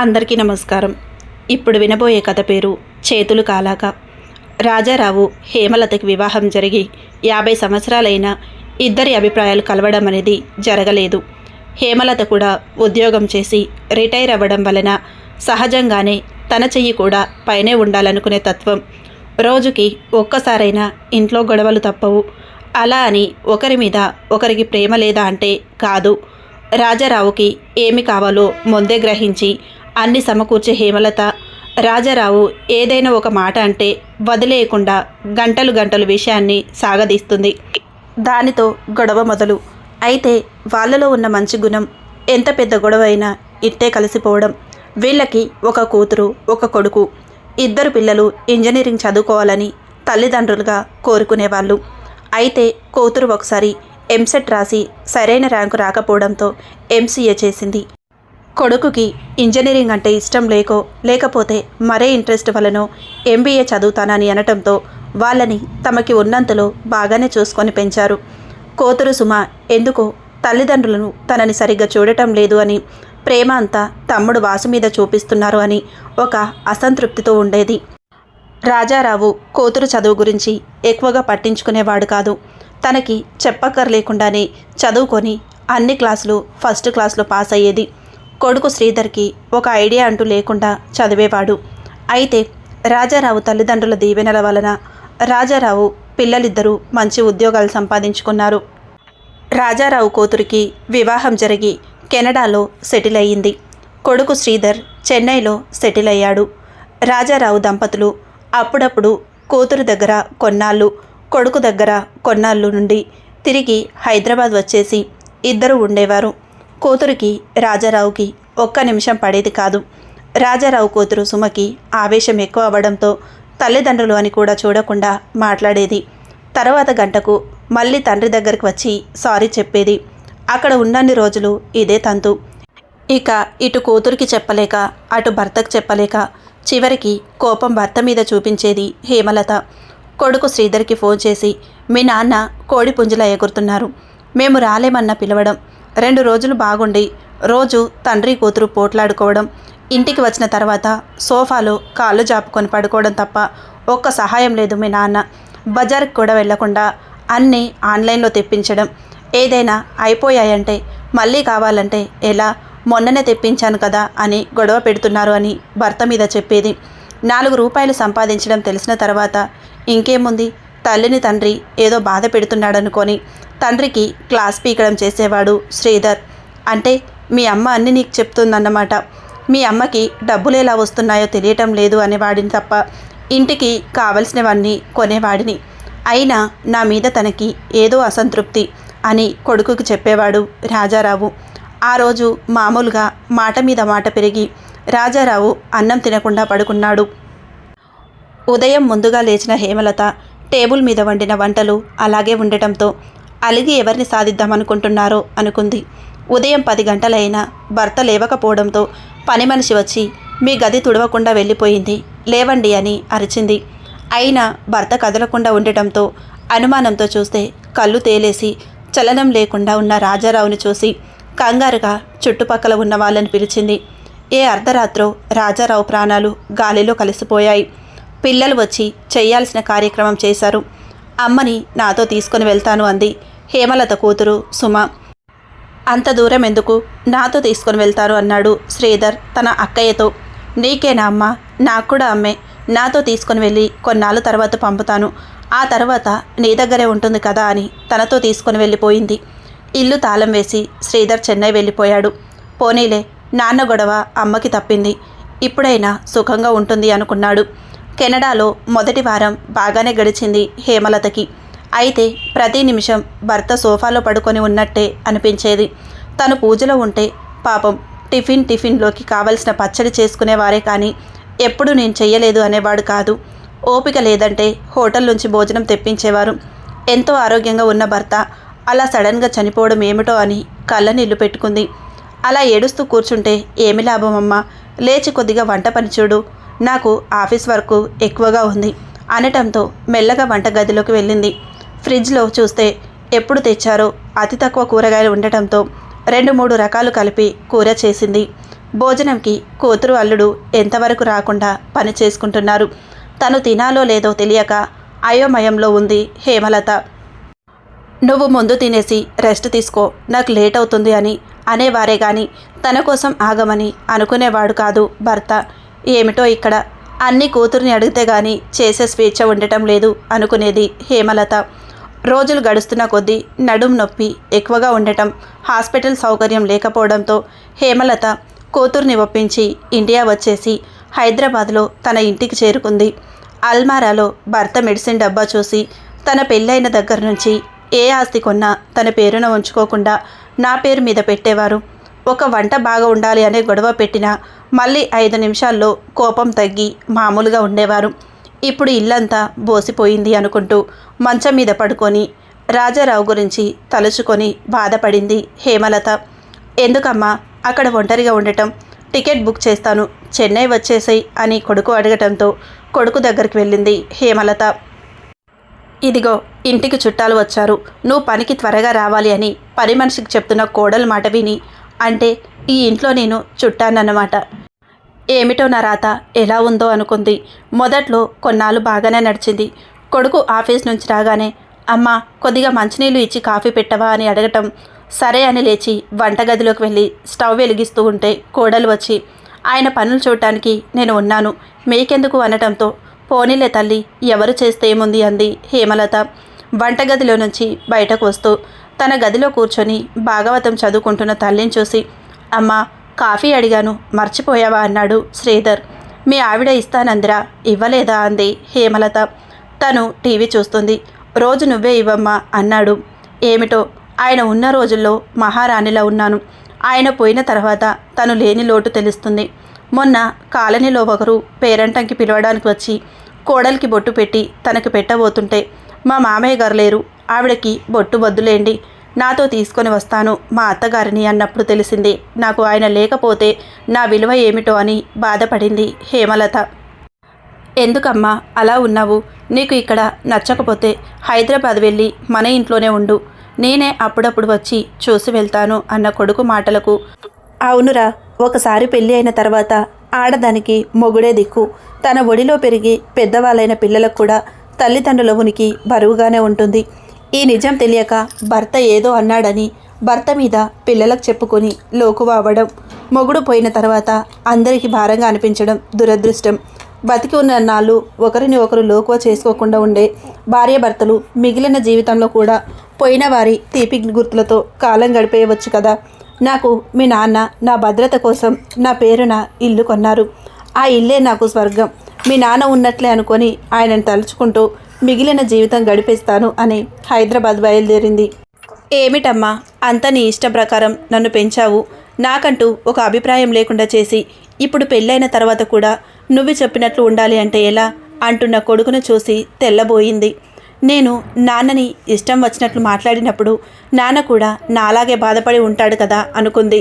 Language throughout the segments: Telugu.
అందరికీ నమస్కారం. ఇప్పుడు వినబోయే కథ పేరు చేతులు కాలాక. రాజారావు హేమలతకి వివాహం జరిగి యాభై సంవత్సరాలైన ఇద్దరి అభిప్రాయాలు కలవడం అనేది జరగలేదు. హేమలత కూడా ఉద్యోగం చేసి రిటైర్ అవ్వడం వలన సహజంగానే తన చెయ్యి కూడా పైనే ఉండాలనుకునే తత్వం. రోజుకి ఒక్కసారైనా ఇంట్లో గొడవలు తప్పవు. అలా అని ఒకరి మీద ఒకరికి ప్రేమ లేదా అంటే కాదు. రాజారావుకి ఏమి కావాలో ముందే గ్రహించి అన్ని సమకూర్చే హేమలత. రాజారావు ఏదైనా ఒక మాట అంటే వదిలేయకుండా గంటలు గంటలు విషయాన్ని సాగదీస్తుంది. దానితో గొడవ మొదలు. అయితే వాళ్ళలో ఉన్న మంచి గుణం ఎంత పెద్ద గొడవ అయినా ఇట్టే కలిసిపోవడం. వీళ్ళకి ఒక కూతురు ఒక కొడుకు. ఇద్దరు పిల్లలు ఇంజనీరింగ్ చదువుకోవాలని తల్లిదండ్రులుగా కోరుకునేవాళ్ళు. అయితే కూతురు ఒకసారి ఎంసెట్ రాసి సరైన ర్యాంకు రాకపోవడంతో ఎంసీఏ చేసింది. కొడుకుకి ఇంజనీరింగ్ అంటే ఇష్టం లేకో లేకపోతే మరే ఇంట్రెస్ట్ వలనో ఎంబీఏ చదువుతానని అనటంతో వాళ్ళని తమకి ఉన్నంతలో బాగానే చూసుకొని పెంచారు. కోతురు సుమ ఎందుకో తల్లిదండ్రులను తనని సరిగ్గా చూడటం లేదు అని ప్రేమ అంతా తమ్ముడు వాసు మీద చూపిస్తున్నారు అని ఒక అసంతృప్తితో ఉండేది. రాజారావు కూతురు చదువు గురించి ఎక్కువగా పట్టించుకునేవాడు కాదు. తనకి చెప్పక్కర్లేకుండానే చదువుకొని అన్ని క్లాసులు ఫస్ట్ క్లాస్లో పాస్ అయ్యేది కొడుకు శ్రీధర్కి ఒక ఐడియా అంటూ లేకుండా చదివేవాడు. అయితే రాజారావు తల్లిదండ్రుల దీవెనల వలన రాజారావు పిల్లలిద్దరూ మంచి ఉద్యోగాలు సంపాదించుకున్నారు. రాజారావు కూతురికి వివాహం జరిగి కెనడాలో సెటిల్ అయ్యింది. కొడుకు శ్రీధర్ చెన్నైలో సెటిల్ అయ్యాడు. రాజారావు దంపతులు అప్పుడప్పుడు కూతురు దగ్గర కొన్నాళ్ళు కొడుకు దగ్గర కొన్నాళ్ళు నుండి తిరిగి హైదరాబాద్ వచ్చేసి ఇద్దరు ఉండేవారు. కూతురికి రాజారావుకి ఒక్క నిమిషం పడేది కాదు. రాజారావు కూతురు సుమకి ఆవేశం ఎక్కువ అవ్వడంతో తల్లిదండ్రులు అని కూడా చూడకుండా మాట్లాడేది. తర్వాత గంటకు మళ్ళీ తండ్రి దగ్గరికి వచ్చి సారీ చెప్పేది. అక్కడ ఉన్నన్ని రోజులు ఇదే తంతు. ఇక ఇటు కూతురికి చెప్పలేక అటు భర్తకు చెప్పలేక చివరికి కోపం భర్త మీద చూపించేది హేమలత. కొడుకు శ్రీధర్కి ఫోన్ చేసి మీ నాన్న కోడి పుంజులా ఎగురుతున్నారు. మేము రాలేమన్న పిలవడం. రెండు రోజులు బాగుండి రోజు తండ్రి కూతురు పోట్లాడుకోవడం ఇంటికి వచ్చిన తర్వాత సోఫాలో కాళ్ళు జాపుకొని పడుకోవడం తప్ప ఒక్క సహాయం లేదు మీ నాన్న. బజార్కి కూడా వెళ్ళకుండా అన్నీ ఆన్లైన్లో తెప్పించడం. ఏదైనా అయిపోయాయంటే మళ్ళీ కావాలంటే ఎలా? మొన్ననే తెప్పించాను కదా అని గొడవ పెడుతున్నారు అని భర్త మీద చెప్పేది. నాలుగు రూపాయలు సంపాదించడం తెలిసిన తర్వాత ఇంకేముంది? తల్లిని తండ్రి ఏదో బాధ పెడుతున్నాడనుకొని తండ్రికి క్లాస్ పీకడం చేసేవాడు శ్రీధర్. అంటే మీ అమ్మ అన్ని నీకు చెప్తుందన్నమాట. మీ అమ్మకి డబ్బులు ఎలా వస్తున్నాయో తెలియటం లేదు అనేవాడిని తప్ప ఇంటికి కావలసినవన్నీ కొనేవాడిని. అయినా నా మీద తనకి ఏదో అసంతృప్తి అని కొడుకుకి చెప్పేవాడు రాజారావు. ఆ రోజు మామూలుగా మాట మీద మాట పెరిగి రాజారావు అన్నం తినకుండా పడుకున్నాడు. ఉదయం ముందుగా లేచిన హేమలత టేబుల్ మీద వండిన వంటలు అలాగే ఉండటంతో అలిగి ఎవరిని సాధిద్దామనుకుంటున్నారో అనుకుంది. ఉదయం పది గంటలైనా భర్త లేవకపోవడంతో పని మనిషి వచ్చి మీ గది తుడవకుండా వెళ్ళిపోయింది. లేవండి అని అరిచింది. అయినా భర్త కదలకుండా ఉండటంతో అనుమానంతో చూస్తే కళ్ళు తేలేసి చలనం లేకుండా ఉన్న రాజారావుని చూసి కంగారుగా చుట్టుపక్కల ఉన్న వాళ్ళని పిలిచింది. ఏ అర్ధరాత్రో రాజారావు ప్రాణాలు గాలిలో కలిసిపోయాయి. పిల్లలు వచ్చి చేయాల్సిన కార్యక్రమం చేశారు. అమ్మని నాతో తీసుకుని వెళ్తాను అంది. హేమలత కూతురు సుమ. అంత దూరం ఎందుకు? నాతో తీసుకొని వెళ్తారు అన్నాడు శ్రీధర్ తన అక్కయ్యతో. నీకేనా అమ్మ? నాకు కూడా అమ్మే. నాతో తీసుకొని వెళ్ళి కొన్నాళ్ళు తర్వాత పంపుతాను. ఆ తర్వాత నీ దగ్గరే ఉంటుంది కదా అని తనతో తీసుకొని వెళ్ళిపోయింది. ఇల్లు తాళం వేసి శ్రీధర్ చెన్నై వెళ్ళిపోయాడు. పోనీలే నాన్న గొడవ అమ్మకి తప్పింది. ఇప్పుడైనా సుఖంగా ఉంటుంది అనుకున్నాడు. కెనడాలో మొదటి వారం బాగానే గడిచింది హేమలతకి. అయితే ప్రతి నిమిషం భర్త సోఫాలో పడుకొని ఉన్నట్టే అనిపించేది. తను పూజలో ఉంటే పాపం టిఫిన్ టిఫిన్లోకి కావలసిన పచ్చడి చేసుకునేవారే కానీ ఎప్పుడు నేను చెయ్యలేదు అనేవాడు కాదు. ఓపిక లేదంటే హోటల్ నుంచి భోజనం తెప్పించేవారు. ఎంతో ఆరోగ్యంగా ఉన్న భర్త అలా సడన్గా చనిపోవడం ఏమిటో అని కళ్ళ నీళ్ళు పెట్టుకుంది. అలా ఏడుస్తూ కూర్చుంటే ఏమి లాభం అమ్మా లేచి కొద్దిగా వంట పని చూడు. నాకు ఆఫీస్ వర్క్ ఎక్కువగా ఉంది. అనటంతో మెల్లగా వంట గదిలోకి వెళ్ళింది. ఫ్రిడ్జ్లో చూస్తే ఎప్పుడు తెచ్చారో అతి తక్కువ కూరగాయలు ఉండటంతో రెండు మూడు రకాలు కలిపి కూర చేసింది. భోజనంకి కూతురు అల్లుడు ఎంతవరకు రాకుండా పని చేసుకుంటున్నారు. తను తినాలో లేదో తెలియక అయోమయంలో ఉంది హేమలత. నువ్వు ముందు తినేసి రెస్ట్ తీసుకో నాకు లేట్ అవుతుంది అని అనేవారే గాని తన కోసం ఆగమని అనుకునేవాడు కాదు భర్త. ఏమిటో ఇక్కడ? అన్ని కూతుర్ని అడిగితే గాని చేసే స్వేచ్ఛ ఉండటం లేదు అనుకునేది హేమలత. రోజులు గడుస్తున్న కొద్దీ నడుం నొప్పి ఎక్కువగా ఉండటం హాస్పిటల్ సౌకర్యం లేకపోవడంతో హేమలత కూతుర్ని ఒప్పించి ఇండియా వచ్చేసి హైదరాబాద్లో తన ఇంటికి చేరుకుంది. అల్మారాలో భర్త మెడిసిన్ డబ్బా చూసి తన పెళ్ళైన దగ్గర నుంచి ఏ ఆస్తి కొన్నా తన పేరున ఉంచుకోకుండా నా పేరు మీద పెట్టేవారు. ఒక వంట బాగా ఉండాలి అనే గొడవ పెట్టినా మళ్ళీ ఐదు నిమిషాల్లో కోపం తగ్గి మామూలుగా ఉండేవారు. ఇప్పుడు ఇల్లంతా బోసిపోయింది అనుకుంటూ మంచం మీద పడుకొని రాజారావు గురించి తలుచుకొని బాధపడింది హేమలత. ఎందుకమ్మా అక్కడ ఒంటరిగా ఉండటం? టికెట్ బుక్ చేస్తాను చెన్నై వచ్చేసాయి అని కొడుకు అడగటంతో కొడుకు దగ్గరికి వెళ్ళింది హేమలత. ఇదిగో ఇంటికి చుట్టాలు వచ్చారు. నువ్వు పనికి త్వరగా రావాలి అని పని మనిషికి చెప్తున్న కోడలు మాట విని అంటే ఈ ఇంట్లో నేను చుట్టానన్నమాట ఏమిటో నా రాత ఎలా ఉందో అనుకుంది. మొదట్లో కొన్నాళ్ళు బాగానే నడిచింది. కొడుకు ఆఫీస్ నుంచి రాగానే అమ్మ కొద్దిగా మంచినీళ్ళు ఇచ్చి కాఫీ పెట్టవా? అని అడగటం. సరే అని లేచి వంటగదిలోకి వెళ్ళి స్టవ్ వెలిగిస్తూ ఉంటే కోడలు వచ్చి ఆయన పనులు చూడటానికి నేను ఉన్నాను. మీకెందుకు? అనటంతో పోనీలే తల్లి ఎవరు చేస్తే ఏముంది? అంది హేమలత. వంటగదిలో నుంచి బయటకు వస్తూ తన గదిలో కూర్చొని భాగవతం చదువుకుంటున్న తల్లిని చూసి అమ్మా కాఫీ అడిగాను. మర్చిపోయావా అన్నాడు శ్రీధర్. మీ ఆవిడ ఇస్తానందిరా ఇవ్వలేదా అంది హేమలత. తను టీవీ చూస్తుంది. రోజు నువ్వే ఇవ్వమ్మా అన్నాడు. ఏమిటో ఆయన ఉన్న రోజుల్లో మహారాణిలా ఉన్నాను. ఆయన పోయిన తర్వాత తను లేని లోటు తెలుస్తుంది. మొన్న కాలనీలో ఒకరు పేరంటంకి పిలవడానికి వచ్చి కోడలికి బొట్టు పెట్టి తనకు పెట్టబోతుంటే మా మామయ్య గారు లేరు. ఆవిడకి బొట్టు వద్దులేండి. నాతో తీసుకొని వస్తాను మా అత్తగారిని అన్నప్పుడు తెలిసింది. నాకు ఆయన లేకపోతే నా విలువ ఏమిటో అని బాధపడింది హేమలత. ఎందుకమ్మా అలా ఉన్నావు? నీకు ఇక్కడ నచ్చకపోతే హైదరాబాద్ వెళ్ళి మన ఇంట్లోనే ఉండు. నేనే అప్పుడప్పుడు వచ్చి చూసి వెళ్తాను అన్న కొడుకు మాటలకు. అవునురా ఒకసారి పెళ్ళి అయిన తర్వాత ఆడదానికి మొగుడే దిక్కు. తన ఒడిలో పెరిగి పెద్దవాళ్ళైన పిల్లలకు కూడా తల్లిదండ్రుల ఉనికి బరువుగానే ఉంటుంది. ఈ నిజం తెలియక భర్త ఏదో అన్నాడని భర్త మీద పిల్లలకు చెప్పుకొని లోకువ అవ్వడం మొగుడు పోయిన తర్వాత అందరికీ భారంగా అనిపించడం దురదృష్టం. బతికి ఉన్న నాళ్ళు ఒకరిని ఒకరు లోకువ చేసుకోకుండా ఉండే భార్యాభర్తలు మిగిలిన జీవితంలో కూడా పోయిన వారి తీపి గుర్తులతో కాలం గడిపేయవచ్చు కదా. నాకు మీ నాన్న నా భద్రత కోసం నా పేరున ఇల్లు కొన్నారు. ఆ ఇల్లే నాకు స్వర్గం. మీ నాన్న ఉన్నట్లే అనుకొని ఆయనను తలుచుకుంటూ మిగిలిన జీవితం గడిపేస్తాను అని హైదరాబాద్ బయలుదేరింది. ఏమిటమ్మా అంత నీ ఇష్ట ప్రకారం నన్ను పెంచావు. నాకంటూ ఒక అభిప్రాయం లేకుండా చేసి ఇప్పుడు పెళ్ళైన తర్వాత కూడా నువ్వు చెప్పినట్లు ఉండాలి అంటే ఎలా? అంటున్న కొడుకును చూసి తెల్లబోయింది. నేను నాన్నని ఇష్టం వచ్చినట్లు మాట్లాడినప్పుడు నాన్న కూడా నాలాగే బాధపడి ఉంటాడు కదా అనుకుంది.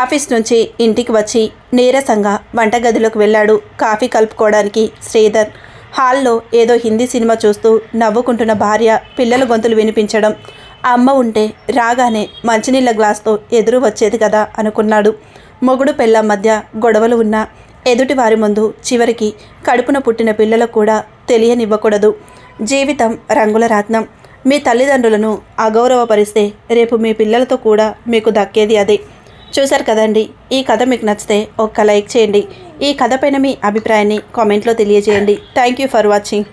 ఆఫీస్ నుంచి ఇంటికి వచ్చి నీరసంగా వంటగదిలోకి వెళ్ళాడు కాఫీ కలుపుకోవడానికి శ్రీధర్. హాల్లో ఏదో హిందీ సినిమా చూస్తూ నవ్వుకుంటున్న భార్య పిల్లల గొంతులు వినిపించడం. అమ్మ ఉంటే రాగానే మంచినీళ్ళ గ్లాస్తో ఎదురు వచ్చేది కదా అనుకున్నాడు. మొగుడు పెళ్ళ మధ్య గొడవలు ఉన్నా ఎదుటి వారి ముందు చివరికి కడుపున పుట్టిన పిల్లలకు కూడా తెలియనివ్వకూడదు. జీవితం రంగుల రత్నం. మీ తల్లిదండ్రులను అగౌరవపరిస్తే రేపు మీ పిల్లలతో కూడా మీకు దక్కేది అదే. చూశారు కదండి ఈ కథ మీకు నచ్చితే ఒక్క లైక్ చేయండి. ఈ కథ పైన మీ అభిప్రాయాన్ని కామెంట్లో తెలియజేయండి. Thank you for watching